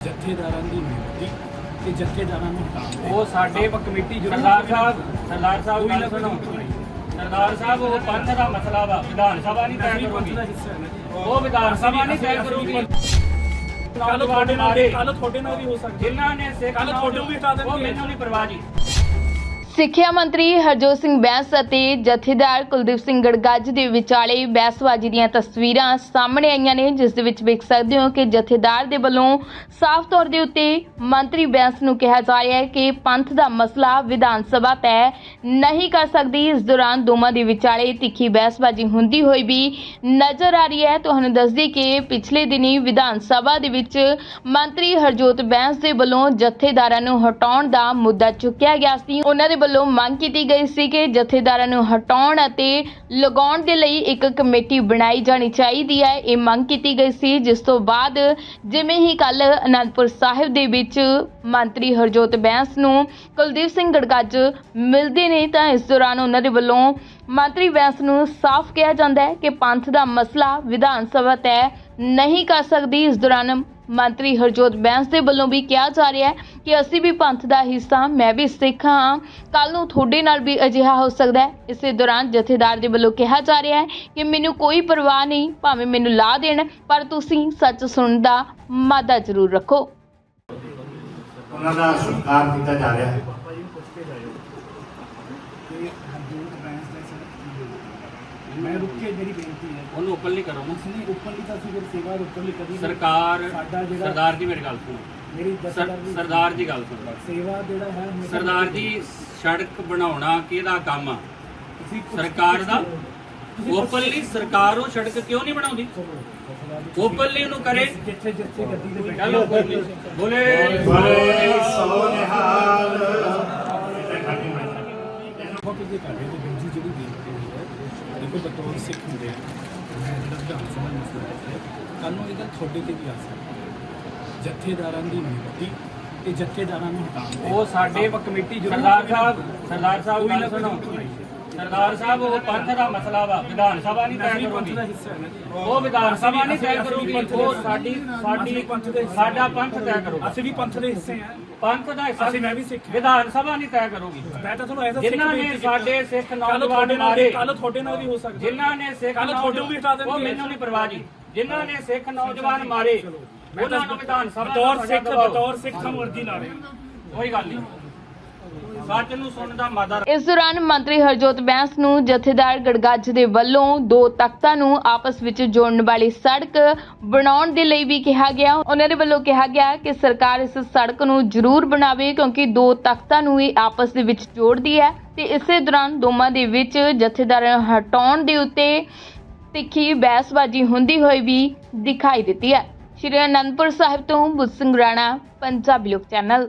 ਜਥੇਦਾਰਾਂ ਦੀ ਨਿਯੁਕਤੀ ਤੇ ਜਥੇਦਾਰਾਂ ਨੂੰ ਹਟਾਉਣ ਉਹ ਸਾਡੇ ਕਮੇਟੀ ਜ਼ਰੂਰ ਸਰਦਾਰ ਸਾਹਿਬ ਸਰਦਾਰ ਸਾਹਿਬ ਗੱਲ ਸੁਣੋ। ਸਰਦਾਰ ਸਾਹਿਬ ਉਹ ਪੰਥ ਦਾ ਮਸਲਾ ਵਾ ਵਿਧਾਨ ਸਭਾ ਨਹੀਂ ਤੈਅ ਕਰੂਗੀ। ਉਹ ਵਿਧਾਨ ਸਭਾ ਨਹੀਂ ਤੈਅ ਕਰੂਗੀ। ਕੱਲ ਤੁਹਾਡੇ ਨਾਲ ਵੀ ਕੱਲ ਤੁਹਾਡੇ ਨਾਲ ਵੀ ਹੋ ਸਕਦਾ। ਜਿਨ੍ਹਾਂ ਨੇ ਸਿੱਖ ਕੱਲ੍ਹ ਤੁਹਾਡੇ ਵੀ ਹਟਾ ਦੇਣਗੇ। ਉਹ ਮੈਨੂੰ ਨਹੀਂ ਪਰਵਾਹ ਜੀ। ਸਿੱਖਿਆ ਮੰਤਰੀ ਹਰਜੋਤ ਸਿੰਘ ਬੈਂਸ ਅਤੇ ਜਥੇਦਾਰ ਕੁਲਦੀਪ ਸਿੰਘ ਗੜਗੱਜ ਦੇ ਵਿਚਾਲੇ ਬਹਿਸਬਾਜ਼ੀ ਦੀਆਂ ਤਸਵੀਰਾਂ ਸਾਹਮਣੇ ਆਈਆਂ ਨੇ, ਜਿਸ ਦੇ ਵਿੱਚ ਵੇਖ ਸਕਦੇ ਹੋ ਕਿ ਜਥੇਦਾਰ ਦੇ ਵੱਲੋਂ ਸਾਫ਼ ਤੌਰ ਦੇ ਉੱਤੇ ਮੰਤਰੀ ਬੈਂਸ ਨੂੰ ਕਿਹਾ ਜਾ ਰਿਹਾ ਹੈ ਕਿ ਪੰਥ ਦਾ ਮਸਲਾ ਵਿਧਾਨ ਸਭਾ ਤੈਅ ਨਹੀਂ ਕਰ ਸਕਦੀ। ਇਸ ਦੌਰਾਨ ਦੋਵਾਂ ਦੇ ਵਿਚਾਲੇ ਤਿੱਖੀ ਬਹਿਸਬਾਜ਼ੀ ਹੁੰਦੀ ਹੋਈ ਵੀ ਨਜ਼ਰ ਆ ਰਹੀ ਹੈ। ਤੁਹਾਨੂੰ ਦੱਸਦੀ ਕਿ ਪਿਛਲੇ ਦਿਨੀ ਵਿਧਾਨ ਸਭਾ ਦੇ ਵਿੱਚ ਮੰਤਰੀ ਹਰਜੋਤ ਬੈਂਸ ਦੇ ਵੱਲੋਂ ਜਥੇਦਾਰਾਂ ਨੂੰ ਹਟਾਉਣ ਦਾ ਮੁੱਦਾ ਚੁੱਕਿਆ ਗਿਆ ਸੀ। ਉਹਨਾਂ ਦੇ ਵੱਲੋਂ ਮੰਗ ਕੀਤੀ ਗਈ ਸੀ ਕਿ ਜਥੇਦਾਰਾਂ ਨੂੰ ਹਟਾਉਣ ਅਤੇ ਲਗਾਉਣ ਦੇ ਲਈ ਇੱਕ ਕਮੇਟੀ ਬਣਾਈ ਜਾਣੀ ਚਾਹੀਦੀ ਹੈ। ਇਹ ਮੰਗ ਕੀਤੀ ਗਈ ਸੀ, ਜਿਸ ਤੋਂ ਬਾਅਦ ਜਿਵੇਂ ਹੀ ਕੱਲ ਅਨੰਦਪੁਰ ਸਾਹਿਬ ਦੇ ਵਿੱਚ ਮੰਤਰੀ ਹਰਜੋਤ ਬੈਂਸ ਨੂੰ ਕੁਲਦੀਪ ਸਿੰਘ ਗੜਗੱਜ ਮਿਲਦੇ ਨੇ, ਤਾਂ ਇਸ ਦੌਰਾਨ ਉਹਨਾਂ ਦੇ ਵੱਲੋਂ ਮੰਤਰੀ ਬੈਂਸ ਨੂੰ ਸਾਫ਼ ਕਿਹਾ ਜਾਂਦਾ ਹੈ ਕਿ ਪੰਥ ਦਾ ਮਸਲਾ ਵਿਧਾਨ ਸਭਾ ਤੈਅ ਨਹੀਂ ਕਰ ਸਕਦੀ। ਇਸ ਦੌਰਾਨ ਮੰਤਰੀ ਹਰਜੋਤ ਬੈਂਸ ਦੇ ਵੱਲੋਂ ਵੀ ਕਿਹਾ ਜਾ ਰਿਹਾ ਹੈ ਕਿ ਅਸੀਂ ਵੀ ਪੰਥ ਦਾ ਹਿੱਸਾ ਮੈਂ ਵੀ ਸਿੱਖ ਹਾਂ। ਕੱਲ ਨੂੰ ਤੁਹਾਡੇ ਨਾਲ ਵੀ ਅਜਿਹਾ ਹੋ ਸਕਦਾ ਹੈ। ਇਸੇ ਦੌਰਾਨ ਜਥੇਦਾਰ ਦੇ ਵੱਲੋਂ ਕਿਹਾ ਜਾ ਰਿਹਾ ਹੈ ਕਿ ਮੈਨੂੰ ਕੋਈ ਪਰਵਾਹ ਨਹੀਂ ਭਾਵੇਂ ਮੈਨੂੰ ਲਾ ਦੇਣ ਪਰ ਤੁਸੀਂ ਸੱਚ ਸੁਣਨ ਦਾ ਮਾਦਾ ਜ਼ਰੂਰ ਰੱਖੋ। ਉਹਨਾਂ ਦਾ ਸਤਿਕਾਰ ਕੀਤਾ ਜਾ ਰਿਹਾ ਹੈ। ਮੈਂ ਰੁੱਕ ਕੇ ਮੇਰੀ ਬੇਨਤੀ ਹੈ ਉਹਨੂੰ ਉੱਪਰ ਨਹੀਂ ਕਰੋ। ਉਸਨੇ ਉੱਪਰਲੀ ਤਾਂ ਸੀ ਫਿਰ ਸੇਵਾ ਉੱਪਰਲੀ ਕਦੀ ਨਹੀਂ- ਸਰਕਾਰ ਜਿਹੜਾ- ਸਰਦਾਰ ਜੀ ਮੇਰੀ ਗੱਲ ਸੁਣੋ। ਮੇਰੀ ਸਰ- ਜਥੇਦਾਰ ਦੀ ਸਰਦਾਰ ਜੀ ਗੱਲ ਸੁਣੋ। ਸੇਵਾ ਜਿਹੜਾ ਹੈ ਹਮੇਸ਼ਾ- ਸਰਦਾਰ ਜੀ ਸੜਕ ਬਣਾਉਣਾ ਕਿਹਦਾ ਕੰਮ ਆ? ਤੁਸੀਂ ਕੁਛ- ਸਰਕਾਰ ਦਾ? ਤੁਸੀਂ ਕੁਛ- ਓਪਨਲੀ ਸਰਕਾਰ ਉਹ ਸੜਕ ਕਿਉਂ ਨਹੀਂ ਬਣਾਉਂਦੀ? ਜੀ, ਓਪਨਲੀ ਉਹਨੂੰ ਕਰੇ। ਜਿੱਥੇ ਜਿੱਥੇ ਗੱਦੀ ਦੇ ਬੈਠੇ ਚਲੋ ਨਹੀਂ। ਬੋਲੇ। ਬੜੇ ਸੋ ਨਿਹਾਲ ਬਹੁਤ ਕਰ ਰਹੇ ਨੇ ਬਿੰਜੀ ਜਿਹੜੀ ਬੇਨਤੀ ਹੈ ਦੇਖੋ ਬਤੌਰ ਸਿੱਖ ਹੁੰਦੇ ਆ। ਮੈਂ ਜਿਹੜਾ ਵਿਧਾਨ ਸਭਾ ਮਸਲਾ ਹੈ ਕੱਲ ਨੂੰ ਇਹ ਗੱਲ ਤੁਹਾਡੇ ਤੇ ਵੀ ਆ ਸਕਦੀ ਹੈ। ਜਥੇਦਾਰਾਂ ਦੀ ਨਿਯੁਕਤੀ ਤੇ ਜਥੇਦਾਰਾਂ ਨੂੰ ਹਟਾਉਣ ਉਹ ਸਾਡੇ ਕਮੇਟੀ ਜ਼ਰੂਰ ਸਰਦਾਰ ਸਾਹਿਬ ਸਰਦਾਰ ਸਾਹਿਬ ਗੱਲ ਸੁਣੋ। ਸਰਦਾਰ ਸਾਹਿਬ ਉਹ ਪੰਥ ਦਾ ਮਸਲਾ ਵਾ ਵਿਧਾਨ ਸਭਾ ਨਹੀਂ ਤੈਅ ਕਰੂਗੀ। ਉਹ ਵਿਧਾਨ ਸਭਾ ਨਹੀਂ ਤੈਅ ਕਰੂਗੀ। ਉਹ ਸਾਡੀ। ਸਾਡੀ ਸਾਡਾ। ਪੰਥ ਤੈਅ ਕਰੂਗਾ ਅਸੀਂ ਵੀ ਪੰਥ ਦੇ ਹਿੱਸੇ ਆ ਪੰਥ ਦਾ ਹਿੱਸਾ ਅਸੀਂ ਮੈਂ ਵੀ ਸਿੱਖ। ਵਿਧਾਨ ਸਭਾ ਨਹੀਂ ਤੈਅ ਕਰੂਗੀ। ਮੈਂ ਤਾਂ ਤੁਹਾਨੂੰ ਐਸਾ ਜਿਨ੍ਹਾਂ ਨੇ ਸਾਡੇ ਸਿੱਖ ਨੌਜਵਾਨ ਮਾਰੇ। ਕੱਲ ਤੁਹਾਡੇ ਨਾਲ ਵੀ ਹੋ ਸਕਦਾ। ਜਿਨ੍ਹਾਂ ਨੇ ਸਿੱਖ ਕੱਲ੍ਹ ਤੁਹਾਡੇ ਵੀ ਹਟਾ ਦੇਣਗੇ। ਉਹ ਮੈਨੂੰ ਨਹੀਂ ਪਰਵਾਹ ਜੀ। ਜਿਨ੍ਹਾਂ ਨੇ ਸਿੱਖ ਨੌਜਵਾਨ ਮਾਰੇ ਉਹਨਾਂ ਨੂੰ ਵਿਧਾਨ ਸਭਾ ਦਾ ਬਤੌਰ ਸਜ਼ਾ ਸਿੱਖ ਦਿਵਾਓ। ਬਤੌਰ ਸਿੱਖ ਹਮ ਵਰਦੀ ਲਾ ਰਹੇ ਹਾਂ ਕੋਈ ਗੱਲ ਨਹੀਂ। ਸੱਚ ਨੂੰ ਸੁਣਨ ਦਾ ਮਾਦਾ ਇਸ ਦੌਰਾਨ ਮੰਤਰੀ ਹਰਜੋਤ ਬੈਂਸ ਨੂੰ ਜਥੇਦਾਰ ਗੜਗੱਜ ਦੇ ਵੱਲੋਂ ਦੋ ਤਖਤਾਂ ਨੂੰ ਆਪਸ ਵਿੱਚ ਜੋੜਨ ਵਾਲੀ ਸੜਕ ਬਣਾਉਣ ਦੇ ਲਈ ਵੀ ਕਿਹਾ ਗਿਆ। ਉਹਨਾਂ ਦੇ ਵੱਲੋਂ ਕਿਹਾ ਗਿਆ ਕਿ ਸਰਕਾਰ ਇਸ ਸੜਕ ਨੂੰ ਜ਼ਰੂਰ ਬਣਾਵੇ ਕਿਉਂਕਿ ਦੋ ਤਖਤਾਂ ਨੂੰ ਇਹ ਆਪਸ ਦੇ ਵਿੱਚ ਜੋੜਦੀ ਹੈ। ਤੇ ਇਸੇ ਦੌਰਾਨ ਦੋਵਾਂ ਦੇ ਵਿੱਚ ਜਥੇਦਾਰਾਂ ਨੂੰ ਹਟਾਉਣ ਦੇ ਉੱਤੇ ਤਿੱਖੀ ਬਹਿਸਬਾਜ਼ੀ ਹੁੰਦੀ ਹੋਈ ਵੀ ਦਿਖਾਈ ਦਿੱਤੀ ਹੈ। ਸ਼੍ਰੀ ਅਨੰਦਪੁਰ ਸਾਹਿਬ ਤੋਂ ਬੁੱਧ ਸਿੰਘ ਰਾਣਾ ਪੰਜਾਬੀ ਲੋਕ ਚੈਨਲ।